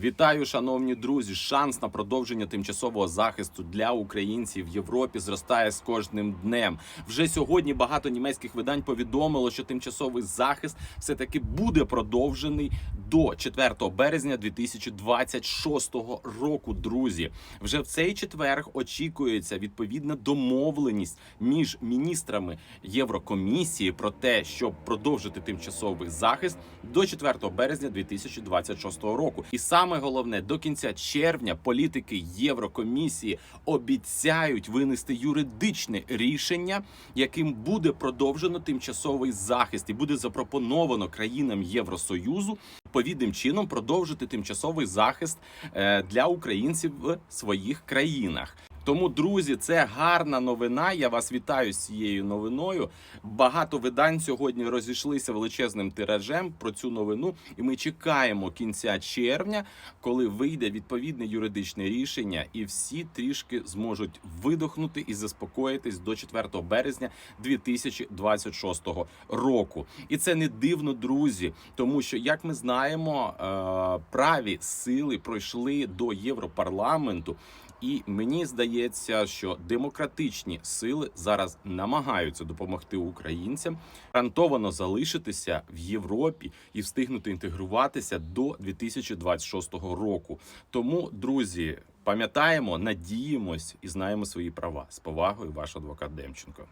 Вітаю, шановні друзі! Шанс на продовження тимчасового захисту для українців в Європі зростає з кожним днем. Вже сьогодні багато німецьких видань повідомило, що тимчасовий захист все таки буде продовжений до 4 березня 2026 року. Друзі, вже в цей четвер очікується відповідна домовленість між міністрами Єврокомісії про те, щоб продовжити тимчасовий захист до 4 березня 2026 року. І саме головне до кінця червня політики Єврокомісії обіцяють винести юридичне рішення, яким буде продовжено тимчасовий захист, і буде запропоновано країнам Євросоюзу відповідним чином продовжити тимчасовий захист е, для українців в своїх країнах. Тому, друзі, це гарна новина. Я вас вітаю з цією новиною. Багато видань сьогодні розійшлися величезним тиражем про цю новину, і ми чекаємо кінця червня, коли вийде відповідне юридичне рішення, і всі трішки зможуть видохнути і заспокоїтись до 4 березня 2026 року. І це не дивно, друзі, тому що, як ми знаємо, е, праві сили пройшли до Європарламенту. І мені здається, що демократичні сили зараз намагаються допомогти українцям гарантовано залишитися в Європі і встигнути інтегруватися до 2026 року. Тому, друзі, пам'ятаємо, надіємось і знаємо свої права. З повагою, ваш адвокат Демченко.